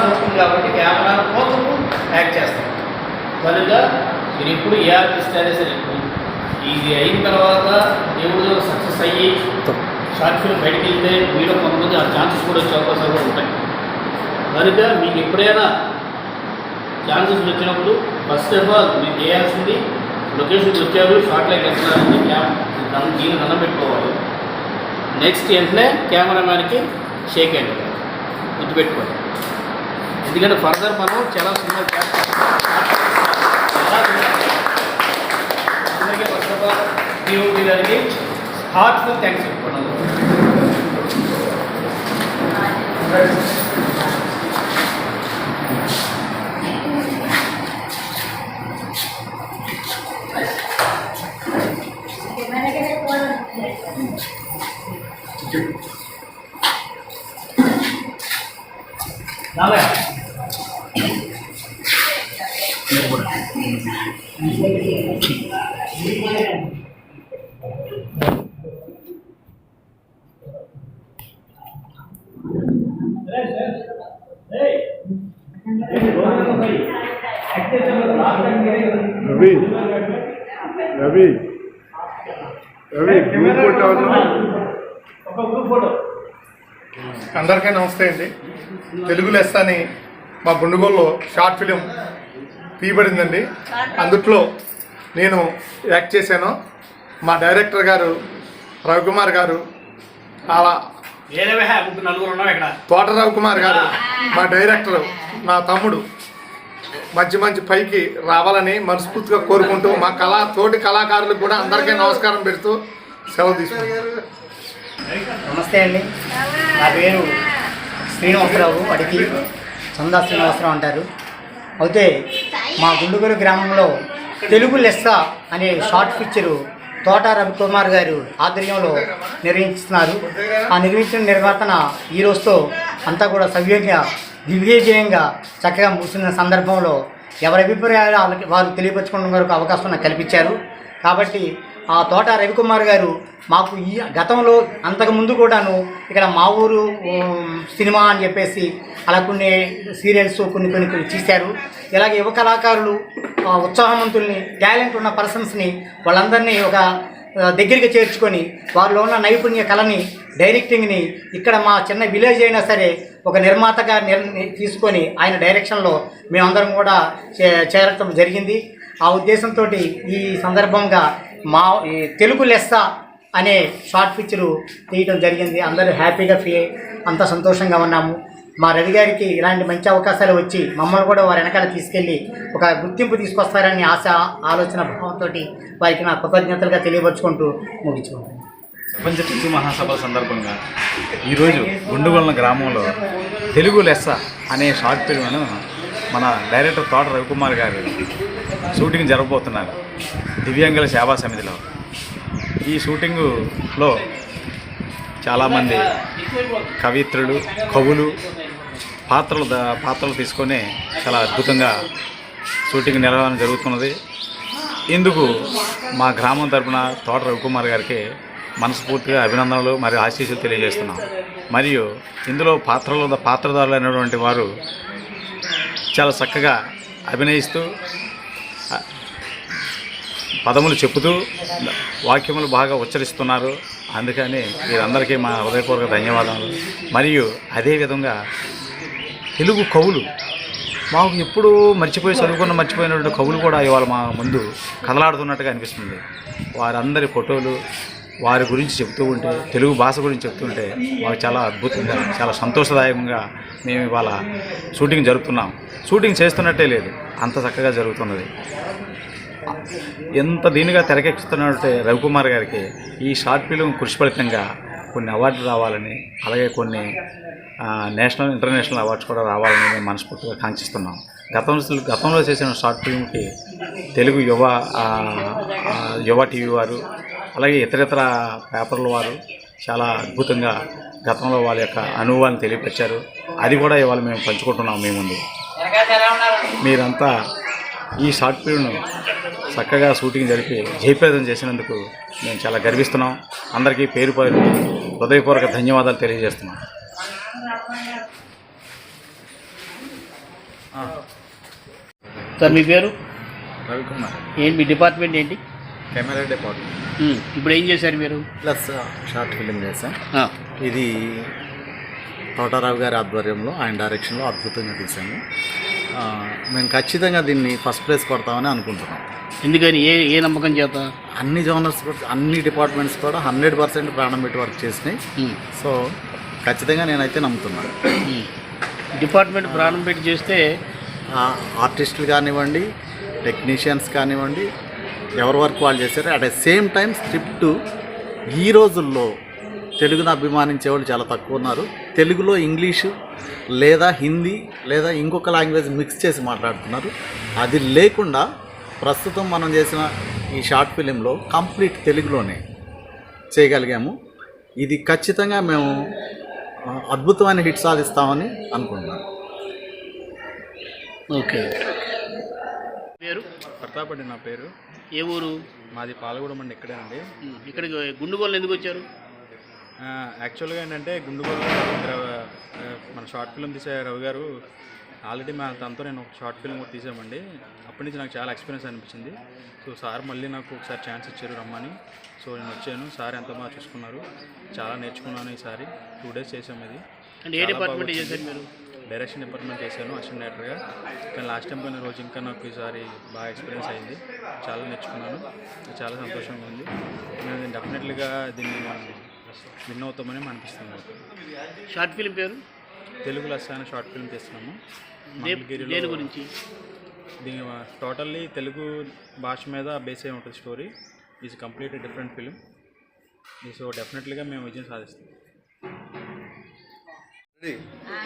దొరుకుతుంది కాబట్టి కెమెరా కోసం యాక్ట్ చేస్తాం. కనుక మీరు ఇప్పుడు ఏ ఆర్టిస్ట్ అయినా సరే ఇది అయిన తర్వాత దేవుడు సక్సెస్ అయ్యి షార్ట్ ఫిల్మ్ బయటకు వెళ్తే మీలో కొంతమంది ఆ ఛాన్సెస్ కూడా వచ్చే అవకాశాలు కూడా ఉంటాయి. కనుక మీకు ఎప్పుడైనా ఛాన్సెస్ వచ్చినప్పుడు ఫస్ట్ ఆఫ్ ఆల్ మీరు చేయాల్సింది లొకేషన్కి వచ్చారు షార్ట్ లైక్ వెళ్తున్నారని క్యామ్ దాన్ని దీన్ని దండం పెట్టుకోవాలి. నెక్స్ట్ వెంటనే కెమెరామ్యాన్కి షేక్ హ్యాండ్ ఇవ్వాలి. గుర్తుపెట్టుకోండి. ఎందుకంటే ఫర్దర్ మనం చాలా సినిమా చేస్తాం. చాలా సినిమా అందరికీ ఫస్ట్ ఆఫ్ ఆల్ డిఓపి గారికి హార్ట్ఫుల్ థ్యాంక్స్ చెప్పుకున్నాను. రామయ్య రవి. రవి. రవి గ్రూప్ ఫోటో ఒక గ్రూప్ ఫోటో. అందరికీ నమస్తే అండి. తెలుగు లెస్ అని మా గుండుగోల్లో షార్ట్ ఫిలిం తీయబడిందండి. అందుట్లో నేను యాక్ట్ చేశాను. మా డైరెక్టర్ గారు రవికుమార్ గారు అలా ఏదేవే ముగ్గురు నలుగురు ఉన్నాం ఇక్కడ? తోట రవికుమార్ గారు మా డైరెక్టర్ నా తమ్ముడు. మంచి మంచి పైకి రావాలని మనస్ఫూర్తిగా కోరుకుంటూ మా కళా తోటి కళాకారులకు కూడా అందరికీ నమస్కారం పెడుతూ సెలవు తీసుకుంటాం నమస్తే అండి. నా పేరు శ్రీనివాసరావు అడిగి చందా శ్రీనివాసరావు అంటారు. అయితే మా గుండుగోలు గ్రామంలో తెలుగు లెస్స అనే షార్ట్ పిక్చరు తోట రవికుమార్ గారు ఆధ్వర్యంలో నిర్వహిస్తున్నారు. ఆ నిర్మించిన నిర్వర్తన ఈ రోజుతో అంతా కూడా సవ్యంగా దిగ్విజయంగా చక్కగా ముగిసిన సందర్భంలో ఎవరి అభిప్రాయాలు వాళ్ళకి వారు తెలియపరచుకోవడం వరకు అవకాశం కల్పించారు. కాబట్టి ఆ తోట రవికుమార్ గారు మాకు ఈ గతంలో అంతకు ముందు కూడాను ఇక్కడ మా ఊరు సినిమా అని చెప్పేసి అలా కొన్ని సీరియల్స్ కొన్ని కొన్ని కొన్ని తీశారు. ఇలాగే యువ కళాకారులు ఉత్సాహవంతుల్ని టాలెంట్ ఉన్న పర్సన్స్ని వాళ్ళందరినీ ఒక దగ్గరికి చేర్చుకొని వారిలో ఉన్న నైపుణ్య కళని డైరెక్టింగ్ని ఇక్కడ మా చిన్న విలేజ్ అయినా సరే ఒక నిర్మాతగా నిర్ తీసుకొని ఆయన డైరెక్షన్లో మేమందరం కూడా చే- చేరటం జరిగింది. ఆ ఉద్దేశంతో ఈ సందర్భంగా మా ఈ తెలుగు లెస్స అనే షార్ట్ పిక్చరు తీయటం జరిగింది. అందరూ హ్యాపీగా ఫీ అంత సంతోషంగా ఉన్నాము. మా రవి గారికి ఇలాంటి మంచి అవకాశాలు వచ్చి మమ్మల్ని కూడా వారి వెనకాల తీసుకెళ్ళి ఒక గుర్తింపు తీసుకొస్తారని ఆశ ఆలోచన భావంతో వారికి నా కృతజ్ఞతలుగా తెలియపరుచుకుంటూ ముగించుకుంటాను ప్రపంచ తెలుగు మహాసభ సందర్భంగా ఈరోజు గుండుగొలన గ్రామంలో తెలుగు లెస్స అనే షార్ట్ ఫిల్మ్ను మన డైరెక్టర్ తోట రవికుమార్ గారు షూటింగ్ జరగబోతున్నారు. దివ్యాంగుల సేవా సమితిలో. ఈ షూటింగులో చాలామంది కవిత్రులు కవులు పాత్రలు పాత్రలు తీసుకొని చాలా అద్భుతంగా షూటింగ్ నిర్వహణ జరుగుతున్నది. ఇందుకు మా గ్రామం తరపున తోట రవికుమార్ గారికి మనస్ఫూర్తిగా అభినందనలు మరియు ఆశీస్సులు తెలియజేస్తున్నాం. మరియు ఇందులో పాత్రలు పాత్రదారులు అనేటువంటి వారు చాలా చక్కగా అభినయిస్తూ పదములు చెప్పుతూ వాక్యములు బాగా ఉచ్చరిస్తున్నారు. అందుకని వీరందరికీ మా హృదయపూర్వక ధన్యవాదాలు మరియు అదేవిధంగా తెలుగు కవులు మాకు ఎప్పుడూ మర్చిపోయి చదువుకున్న మర్చిపోయినటువంటి కవులు కూడా ఇవాళ మా ముందు కదలాడుతున్నట్టుగా అనిపిస్తుంది. వారందరి ఫోటోలు వారి గురించి చెప్తూ ఉంటే తెలుగు భాష గురించి చెప్తుంటే మాకు చాలా అద్భుతంగా చాలా సంతోషదాయకంగా మేము ఇవాళ షూటింగ్ జరుపుతున్నాం. షూటింగ్ చేస్తున్నట్టే లేదు అంత చక్కగా జరుగుతున్నది. ఎంత దీనిగా తెరకెక్కుతున్నట్టే రవికుమార్ గారికి ఈ షార్ట్ ఫిలిం కృషి ఫలితంగా కొన్ని అవార్డులు రావాలని అలాగే కొన్ని నేషనల్ ఇంటర్నేషనల్ అవార్డ్స్ కూడా రావాలని మేము మనస్ఫూర్తిగా కాంక్షిస్తున్నాం. గతంలో గతంలో చేసిన షార్ట్ ఫిల్మ్కి తెలుగు యువ యువ టీవీ వారు అలాగే ఇతరితర పేపర్ల వారు చాలా అద్భుతంగా గతంలో వాళ్ళ యొక్క అనుభవాన్ని తెలియపరిచారు. అది కూడా ఇవాళ మేము పంచుకుంటున్నాం మీ ముందు. మీరంతా ఈ షార్ట్ ఫిల్మ్ను చక్కగా షూటింగ్ జరిపి జయప్రదం చేసినందుకు మేము చాలా గర్విస్తున్నాం. అందరికీ పేరు పేరు హృదయపూర్వక ధన్యవాదాలు తెలియజేస్తున్నాం. సార్ మీ పేరు? రవికుమార్. ఏంటి మీ డిపార్ట్మెంట్ ఏంటి? Camera department. ఇప్పుడు ఏం చేశారు మీరు? ప్లస్ షార్ట్ ఫిలిం చేశాం. ఇది తోటారావు గారి ఆధ్వర్యంలో ఆయన డైరెక్షన్లో అద్భుతంగా తీసాము మేము ఖచ్చితంగా దీన్ని ఫస్ట్ ప్లేస్ కొడతామని అనుకుంటున్నాం. ఎందుకని ఏ ఏ నమ్మకం చేత? అన్ని జోనర్స్ కూడా అన్ని డిపార్ట్మెంట్స్ కూడా హండ్రెడ్ పర్సెంట్ ప్రాణం పెట్టి వర్క్ చేసినాయి. సో ఖచ్చితంగా నేనైతే నమ్ముతున్నాను. డిపార్ట్మెంట్ ప్రారంభం పెట్టి చేస్తే ఆర్టిస్టులు కానివ్వండి టెక్నీషియన్స్ కానివ్వండి ఎవరి వర్క్ వాళ్ళు చేశారు at the same time script ఈ రోజుల్లో తెలుగును అభిమానించే వాళ్ళు చాలా తక్కువ ఉన్నారు. తెలుగులో ఇంగ్లీషు లేదా హిందీ లేదా ఇంకొక లాంగ్వేజ్ మిక్స్ చేసి మాట్లాడుతున్నారు. అది లేకుండా ప్రస్తుతం మనం చేసిన ఈ షార్ట్ ఫిలింలో కంప్లీట్ తెలుగులోనే చేయగలిగాము. ఇది ఖచ్చితంగా మేము అద్భుతమైన హిట్ సాధిస్తామని అనుకుంటున్నాను. ఓకే. పేరు? ప్రతాపడి నా పేరు. ఏ ఊరు? మాది పాలగూడెం అండి ఇక్కడేనండి. ఇక్కడికి గుండుగోలు ఎందుకు వచ్చారు? ఆ, యాక్చువల్గా ఏంటంటే గుండుగోలు మన షార్ట్ ఫిల్మ్ తీసే రవి గారు ఆల్రెడీ మా తనతో నేను ఒక షార్ట్ ఫిల్మ్ కూడా తీసామండి. అప్పటి నుంచి నాకు చాలా ఎక్స్పీరియన్స్ అనిపించింది. సో సార్ మళ్ళీ నాకు ఒకసారి ఛాన్స్ ఇచ్చారు రమ్మని. సో నేను వచ్చాను. సార్ ఎంత బాగా చూసుకున్నారు? చాలా నేర్చుకున్నాను ఈసారి. టూ డేస్ చేసాము ఇది. డైరెక్షన్ డిపార్ట్మెంట్ చేశాను అసిస్టెంట్ డైరెక్టర్గా కానీ లాస్ట్ టైం పోయిన రోజు ఇంకా నాకు ఈసారి బాగా ఎక్స్పీరియన్స్ అయింది. చాలా నేర్చుకున్నాను. చాలా సంతోషంగా ఉంది. నేను డెఫినెట్లీగా దీన్ని విన్ అవుతామని అనిపిస్తుంది. షార్ట్ ఫిల్మ్ పేరు? తెలుగు లెస్ అనే షార్ట్ ఫిల్మ్ తీస్తున్నాము దేని గురించి? దీని టోటల్లీ తెలుగు భాష మీద బేస్ అయి ఉంటుంది story is complete different film so డెఫినెట్లీగా మేము విజయం సాధిస్తాం.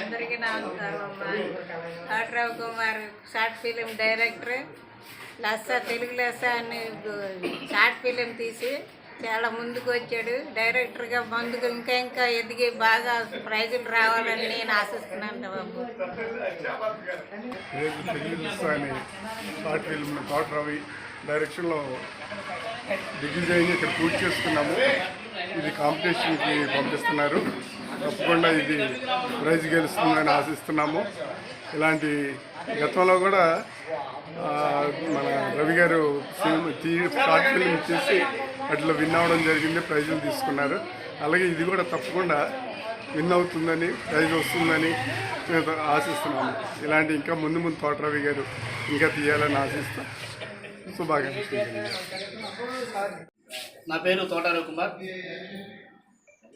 అందరికీ నమస్కారం అమ్మా. Katravu Kumar short film director లస్స Telugu లెస్స అని షార్ట్ ఫిలిం తీసి చాలా ముందుకు వచ్చాడు డైరెక్టర్గా ముందుకు ఇంకా ఇంకా ఎదిగి బాగా ప్రైజులు రావాలని నేను ఆశిస్తున్నాను బాబు. అని షార్ట్ ఫిల్మ్ తోట రవి డైరెక్షన్లో దిగ్విజయ్ని ఇక్కడ పూర్తి చేసుకున్నాము. ఇది కాంపిటీషన్కి పంపిస్తున్నారు. తప్పకుండా ఇది ప్రైజ్ గెలుస్తుందని ఆశిస్తున్నాము. ఇలాంటి గతంలో కూడా మన రవి గారు ఫిల్మ్ తీ షార్ట్ ఫిల్మ్ చేసి అట్లా విన్ అవ్వడం జరిగింది ప్రైజులు తీసుకున్నారు. అలాగే ఇది కూడా తప్పకుండా విన్ అవుతుందని ప్రైజ్ వస్తుందని మేము ఆశిస్తున్నాము. ఇలాంటి ఇంకా ముందు ముందు తోట రవి గారు ఇంకా తీయాలని ఆశిస్తాం. శుభాకాంక్షలు. నా పేరు తోట కుమార్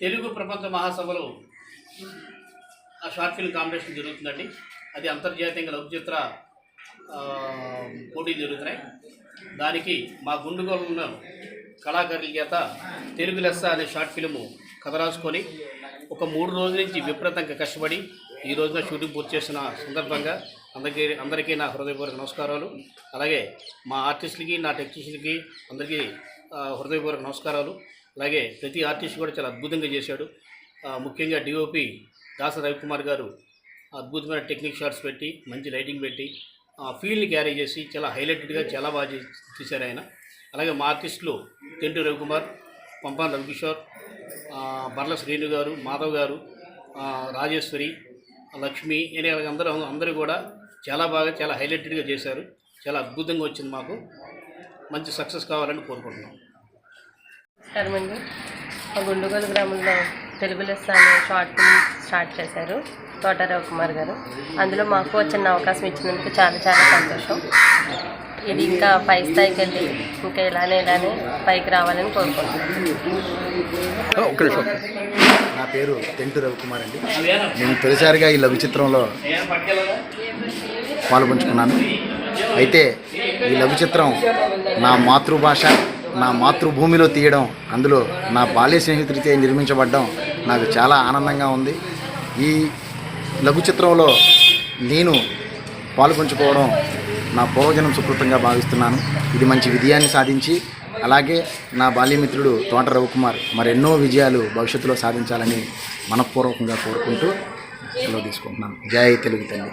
తెలుగు ప్రపంచ మహాసభలో ఆ షార్ట్ ఫిల్మ్ కాంపిటీషన్ జరుగుతుందండి. అది అంతర్జాతీయంగా లఘుచిత్ర పోటీలు జరుగుతున్నాయి. దానికి మా గుండుగోలను కళాకారుల చేత తెలుగు లెస్స అనే షార్ట్ ఫిలిము కథ రాసుకొని ఒక మూడు రోజుల నుంచి విపరీతంగా కష్టపడి ఈ రోజున షూటింగ్ పూర్తి చేసిన సందర్భంగా అందరికీ అందరికీ నా హృదయపూర్వక నమస్కారాలు. అలాగే మా ఆర్టిస్టులకి నా టెక్నీషియన్కి అందరికీ హృదయపూర్వక నమస్కారాలు. అలాగే ప్రతి ఆర్టిస్ట్ కూడా చాలా అద్భుతంగా చేశాడు. ముఖ్యంగా డిఓపి దాస రవికుమార్ గారు అద్భుతమైన టెక్నిక్ షాట్స్ పెట్టి మంచి లైటింగ్ పెట్టి ఫీల్డ్ని క్యారీ చేసి చాలా హైలైటెడ్గా చాలా బాగా చేసి- తీశారు ఆయన. అలాగే మా ఆర్టిస్టులు తెంటు రవికుమార్ పంపాన్ రవికిషోర్ బర్ల శ్రీను గారు మాధవ్ గారు రాజేశ్వరి లక్ష్మి అనే అందరూ అందరూ కూడా చాలా బాగా చాలా హైలైటెడ్గా చేశారు. చాలా అద్భుతంగా వచ్చింది మాకు. మంచి సక్సెస్ కావాలని కోరుకుంటున్నాం. నమస్కారం అండి. మా గుండుగోలు గ్రామంలో తెలుగు అనే షార్ట్ ఫిల్మ్ స్టార్ట్ చేశారు తోటారావు కుమార్ గారు. అందులో మాకు చిన్న అవకాశం ఇచ్చినందుకు చాలా చాలా సంతోషం. ఇది ఇంకా పై స్థాయికి వెళ్ళి ఇంకా ఇలానే ఇలానే పైకి రావాలని కోరుకుంటున్నాను నా పేరు తెంటు రవికుమార్ అండి. నేను తొలిసారిగా ఈ లఘు చిత్రంలో పాల్పంచుకున్నాను. అయితే ఈ లఘు చిత్రం నా మాతృభాష నా మాతృభూమిలో తీయడం అందులో నా బాల్య స్నేహితుడిచే నిర్మించబడడం నాకు చాలా ఆనందంగా ఉంది. ఈ లఘు చిత్రంలో నేను పాల్పంచుకోవడం నా పూర్వజనం సుకృతంగా భావిస్తున్నాను. ఇది మంచి విజయాన్ని సాధించి అలాగే నా బాల్యమిత్రుడు తోట రవికుమార్ మరెన్నో విజయాలు భవిష్యత్తులో సాధించాలని మనపూర్వకంగా కోరుకుంటూ సెలవు తీసుకుంటున్నాను. జై తెలుగు తల్లి.